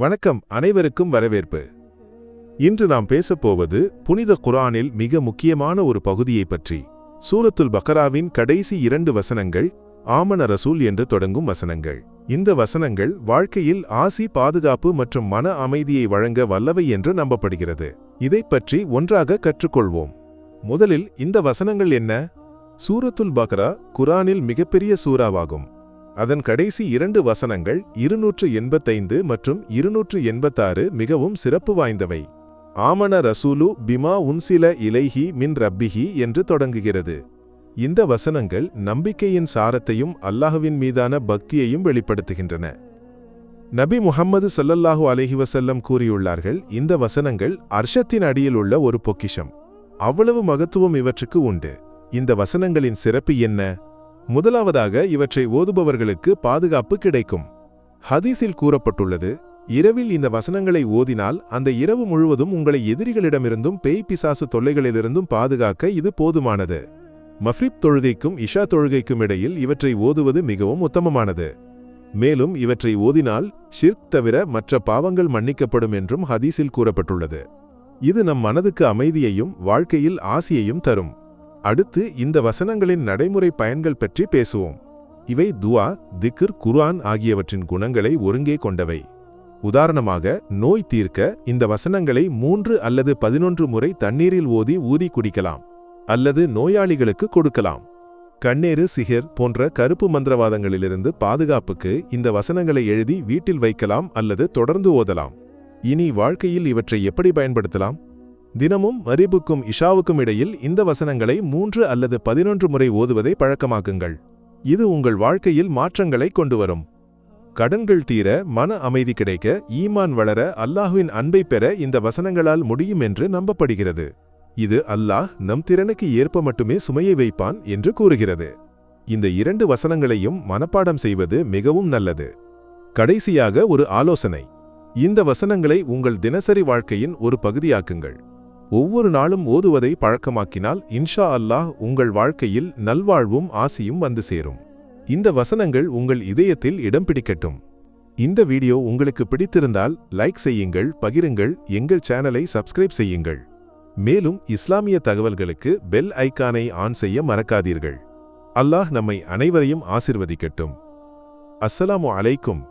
வணக்கம் அனைவருக்கும் வரவேற்பு. இன்று நாம் பேசப்போவது புனித குரானில் மிக முக்கியமான ஒரு பகுதியைப் பற்றி. சூரத்துல் பக்ராவின் கடைசி இரண்டு வசனங்கள் ஆமன ரசூல் என்று தொடங்கும் வசனங்கள். இந்த வசனங்கள் வாழ்க்கையில் ஆசி பாதுகாப்பு மற்றும் மன அமைதியை வழங்க வல்லவை என்று நம்பப்படுகிறது. இதைப் பற்றி ஒன்றாக கற்றுக்கொள்வோம். முதலில் இந்த வசனங்கள் என்ன? சூரத்துல் பக்ரா குரானில் மிகப்பெரிய சூறாவாகும். அதன் கடைசி இரண்டு வசனங்கள் இருநூற்று எண்பத்தைந்து மற்றும் இருநூற்று எண்பத்தாறு மிகவும் சிறப்பு வாய்ந்தவை. ஆமன ரசூலு பிமா உன்சில இலைஹி மின் ரப்பிஹி என்று தொடங்குகிறது. இந்த வசனங்கள் நம்பிக்கையின் சாரத்தையும் அல்லாஹுவின் மீதான பக்தியையும் வெளிப்படுத்துகின்றன. நபி முஹம்மது சல்லல்லாஹு அலஹி வசல்லம் கூறியுள்ளார்கள் இந்த வசனங்கள் அர்ஷத்தின் அடியில் உள்ள ஒரு பொக்கிஷம். அவ்வளவு மகத்துவம் இவற்றுக்கு உண்டு. இந்த வசனங்களின் சிறப்பு என்ன? முதலாவதாக இவற்றை ஓதுபவர்களுக்கு பாதுகாப்பு கிடைக்கும். ஹதீஸில் கூறப்பட்டுள்ளது இரவில் இந்த வசனங்களை ஓதினால் அந்த இரவு முழுவதும் உங்களை எதிரிகளிடமிருந்தும் பேய் பிசாசு தொல்லைகளிலிருந்தும் பாதுகாக்க இது போதுமானது. மஃப்ரிப் தொழுகைக்கும் இஷா தொழுகைக்கும் இடையில் இவற்றை ஓதுவது மிகவும் உத்தமமானது. மேலும் இவற்றை ஓதினால் ஷிர்க் தவிர மற்ற பாவங்கள் மன்னிக்கப்படும் என்றும் ஹதீஸில் கூறப்பட்டுள்ளது. இது நம் மனதுக்கு அமைதியையும் வாழ்க்கையில் ஆசியையும் தரும். அடுத்து இந்த வசனங்களின் நடைமுறை பயன்கள் பற்றி பேசுவோம். இவை துவா திக்ர் குர்ஆன் ஆகியவற்றின் குணங்களை ஒருங்கே கொண்டவை. உதாரணமாக நோய் தீர்க்க இந்த வசனங்களை மூன்று அல்லது பதினொன்று முறை தண்ணீரில் ஓதி ஊதி குடிக்கலாம் அல்லது நோயாளிகளுக்கு கொடுக்கலாம். கண்ணேறு சிகர் போன்ற கருப்பு மந்திரவாதங்களிலிருந்து பாதுகாப்புக்கு இந்த வசனங்களை எழுதி வீட்டில் வைக்கலாம் அல்லது தொடர்ந்து ஓதலாம். இனி வாழ்க்கையில் இவற்றை எப்படி பயன்படுத்தலாம்? தினமும் மரிபுக்கும் இஷாவுக்கும் இடையில் இந்த வசனங்களை மூன்று அல்லது பதினொன்று முறை ஓதுவதை பழக்கமாக்குங்கள். இது உங்கள் வாழ்க்கையில் மாற்றங்களை கொண்டு வரும் கடன்கள் தீர மன அமைதி கிடைக்க ஈமான் வளர அல்லாஹுவின் அன்பை பெற இந்த வசனங்களால் முடியும் என்று நம்பப்படுகிறது. இது அல்லாஹ் நம் திறனுக்கு ஏற்ப மட்டுமே சுமையை வைப்பான் என்று கூறுகிறது. இந்த இரண்டு வசனங்களையும் மனப்பாடம் செய்வது மிகவும் நல்லது. கடைசியாக ஒரு ஆலோசனை. இந்த வசனங்களை உங்கள் தினசரி வாழ்க்கையின் ஒரு பகுதியாக்குங்கள். ஒவ்வொரு நாளும் ஓதுவதை பழக்கமாக்கினால் இன்ஷா அல்லாஹ் உங்கள் வாழ்க்கையில் நல்வாழ்வும் ஆசியும் வந்து சேரும். இந்த வசனங்கள் உங்கள் இதயத்தில் இடம் பிடிக்கட்டும். இந்த வீடியோ உங்களுக்கு பிடித்திருந்தால் லைக் செய்யுங்கள் பகிருங்கள் எங்கள் சேனலை சப்ஸ்கிரைப் செய்யுங்கள். மேலும் இஸ்லாமிய தகவல்களுக்கு பெல் ஐக்கானை ஆன் செய்ய மறக்காதீர்கள். அல்லாஹ் நம்மை அனைவரையும் ஆசிர்வதிக்கட்டும். அஸ்ஸலாமு அலைக்கும்.